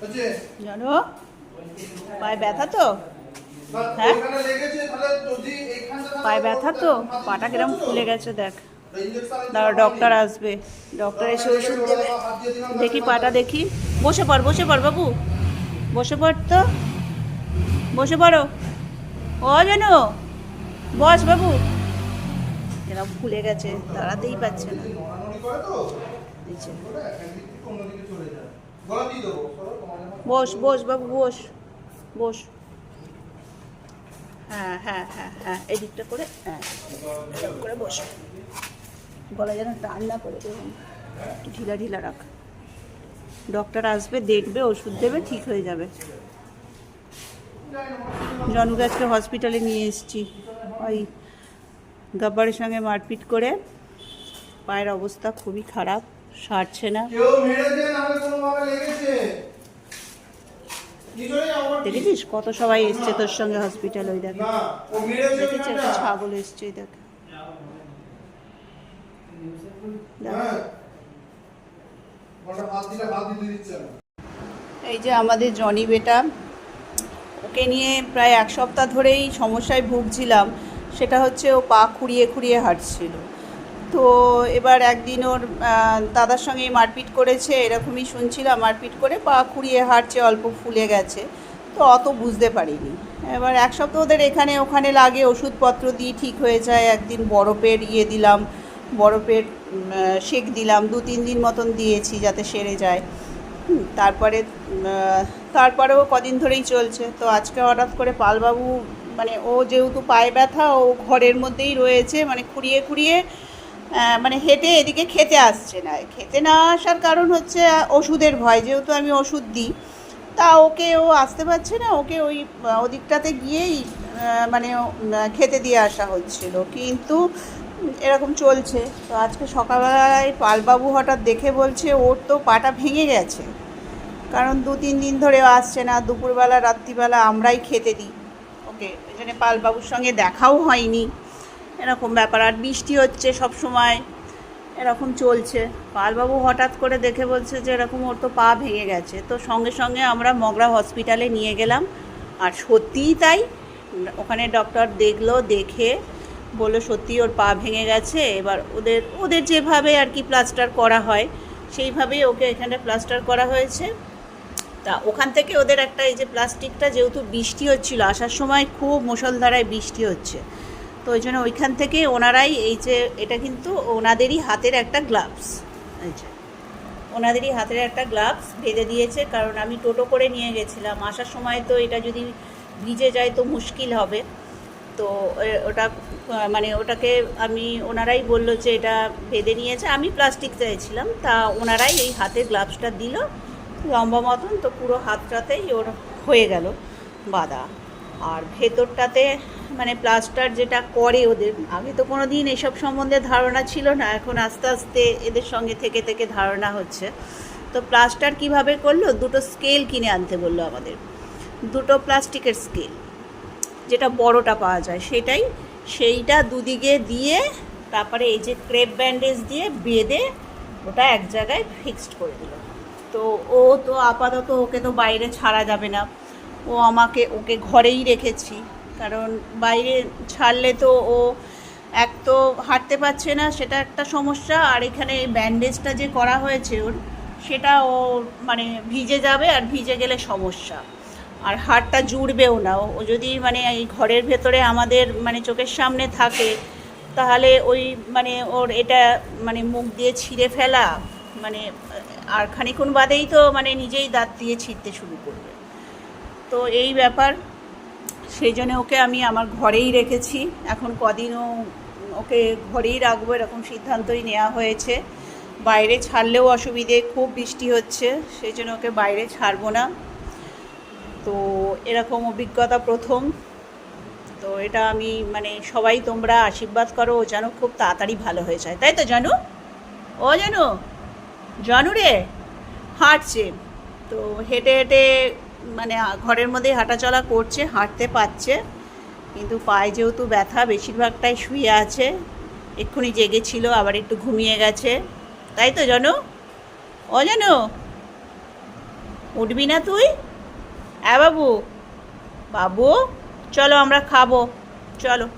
হচ্ছে জানো পায়ে ব্যথা তো? হ্যাঁ? পায়ে ব্যথা তো? পাটা কিরম ফুলে গেছে দেখ। দাঁড়া ডক্টর আসবে। ডক্টর এসে ওষুধ দেবে। দেখি পাটা দেখি। বসে পড় বসে পড় বাবু। বসে পড় তো। বসে পড়ো। ও যেন বস বাবু। এরকম ফুলে গেছে দাঁড়াতেই পারছে না। বস বস বাবু, বস বস। হ্যাঁ হ্যাঁ হ্যাঁ হ্যাঁ এদিকটা করে হ্যাঁ বস। গলা যেন টান না করে ঢিলা ঢিলা রাখ। ডক্টর আসবে, দেখবে, ওষুধ দেবে, ঠিক হয়ে যাবে। জনুকে হসপিটালে নিয়ে এসেছি। ওই গাব্বারের সঙ্গে মারপিট করে, পায়ের অবস্থা খুবই খারাপ। সারছে না। দেখেছিস কত সবাই এসছে তোর সঙ্গে হসপিটাল ওই দেখ। দেখেছি একটা ছাগল এসছে দেখ। হ্যাঁ। এই যে আমাদের জনি বেটা ওকে নিয়ে প্রায় এক সপ্তাহ ধরেই সমস্যায় ভুগছিলাম। সেটা হচ্ছে ও পা খুঁড়িয়ে খুঁড়িয়ে হাঁটছিল। তো এবার একদিন ওর দাদার সঙ্গে মারপিট করেছে এরকমই শুনছিলাম মারপিট করে পা খুঁড়িয়ে হাঁটছে অল্প ফুলে গেছে। তো অত বুঝতে পারিনি। এবার এক সপ্তাহ ওদের এখানে ওখানে লাগে ওষুধপত্র দিয়ে ঠিক হয়ে যায় একদিন বরফের ইয়ে দিলাম বরফের আহ, দিলাম দু তিন দিন মতন দিয়েছি যাতে সেরে যায়। তারপরে তারপরেও কদিন ধরেই চলছে। তো আজকে হঠাৎ করে পালবাবু মানে ও যেহেতু পায়ে ব্যথা ও ঘরের মধ্যেই রয়েছে মানে খুঁড়িয়ে খুঁড়িয়ে মানে হেঁটে এদিকে খেতে আসছে না। খেতে না আসার কারণ হচ্ছে ওষুধের ভয়। যেহেতু আমি ওষুধ দিই, তা ওকে ও আসতে পারছে না। ওকে ওই ওদিকটাতে গিয়েই মানে খেতে দিয়ে আসা হচ্ছিল। কিন্তু এরকম চলছে। তো আজকে সকালবেলায় পালবাবু হঠাৎ দেখে বলছে, ওর তো পাটা ভেঙে গেছে। কারণ দু, তিন দিন ধরে আসছে না। দুপুরবেলা, রাত্রিবেলা আমরাই খেতে দিই। ওকে ওই জন্য পালবাবুর সঙ্গে দেখাও হয়নি। এরকম ব্যাপার। আর বৃষ্টি হচ্ছে সব সময় এরকম চলছে। পালবাবু হঠাৎ করে দেখে বলছে যে এরকম ওর তো পা ভেঙে গেছে। তো সঙ্গে সঙ্গে আমরা মগরা হসপিটালে নিয়ে গেলাম। আর সত্যিই তাই, ওখানে ডক্টর দেখল, দেখে বলল সত্যি ওর পা ভেঙে গেছে। এবার ওদের ওদের যেভাবে আর কি প্লাস্টার করা হয়, সেইভাবেই ওকে এখানে প্লাস্টার করা হয়েছে। তা ওখান থেকে ওদের একটা এই যে প্লাস্টিকটা, যেহেতু বৃষ্টি হচ্ছিল, আসার সময় খুব মুষলধারায় বৃষ্টি হচ্ছে। তো ওই জন্য ওইখান থেকে ওনারাই এই যে, এটা কিন্তু ওনাদেরই হাতের একটা গ্লাভস এই যে, ওনাদেরই হাতের একটা গ্লাভস বেঁধে দিয়েছে, কারণ আমি টোটো করে নিয়ে গেছিলাম। আসার সময় তো এটা যদি ভিজে যায় তো মুশকিল হবে। তো ওটা মানে ওটাকে আমি, ওনারাই বলল যে এটা বেঁধে নিয়েছে। আমি প্লাস্টিক চাইছিলাম, তা ওনারাই এই হাতে গ্লাভসটা দিল। লম্বা মতন, তো পুরো হাতটাতেই ওর হয়ে গেল বাঁধা। আর ভেতরটাতে মানে প্লাস্টার যেটা করে ওদের, আগে তো কোনো দিন এসব সম্বন্ধে ধারণা ছিল না, এখন আস্তে আস্তে এদের সঙ্গে থেকে থেকে ধারণা হচ্ছে। তো প্লাস্টার কীভাবে করল? দুটো স্কেল কিনে আনতে বলল আমাদের। দুটো প্লাস্টিকের স্কেল যেটা বড়টা পাওয়া যায় সেটাই। সেইটা দুদিকে দিয়ে, তারপরে এই যে ক্রেপ ব্যান্ডেজ দিয়ে বেঁধে ওটা এক জায়গায় ফিক্সড করে দিল। তো ও তো আপাতত ওকে তো বাইরে ছাড়া যাবে না। ও আমাকে, ওকে ঘরেই রেখেছি। কারণ বাইরে ছাড়লে তো ও এক তো হাঁটতে পারছে না, সেটা একটা সমস্যা। আর এখানে ব্যান্ডেজটা যে করা হয়েছে ওর, সেটা ও মানে ভিজে যাবে আর ভিজে গেলে সমস্যা। আর হাড়টা জুড়বেও না। ও যদি মানে এই ঘরের ভেতরে আমাদের মানে চোখের সামনে থাকে, তাহলে ওই মানে ওর এটা মানে মুখ দিয়ে ছিঁড়ে ফেলা মানে আর খানিক্ষণ বাদেই তো মানে নিজেই দাঁত দিয়ে ছিঁড়তে শুরু করবে। তো এই ব্যাপার। সেই জন্য ওকে আমি আমার ঘরেই রেখেছি। এখন কদিনও ওকে ঘরেই রাখব এরকম সিদ্ধান্তই নেওয়া হয়েছে। বাইরে ছাড়লেও অসুবিধে, খুব বৃষ্টি হচ্ছে, সেই জন্য ওকে বাইরে ছাড়বো না। তো এরকম অভিজ্ঞতা প্রথম। তো এটা আমি মানে সবাই তোমরা আশীর্বাদ করো, ও যেন খুব তাড়াতাড়ি ভালো হয়ে যায়। তাই তো, জানো? ও, জানো? জানু রে? হাঁটছে। তো হেঁটে হেঁটে মানে ঘরের মধ্যে হাঁটাচলা করছে, হাঁটতে পারছে। কিন্তু পায়ে যেহেতু ব্যথা, বেশিরভাগটাই শুয়ে আছে। এক্ষুনি জেগেছিল আবার একটু ঘুমিয়ে গেছে। তাই তো, জানো? ও, জানো? উঠবি না তুই? হ্যাঁ বাবু। বাবু, চলো আমরা খাব। চলো।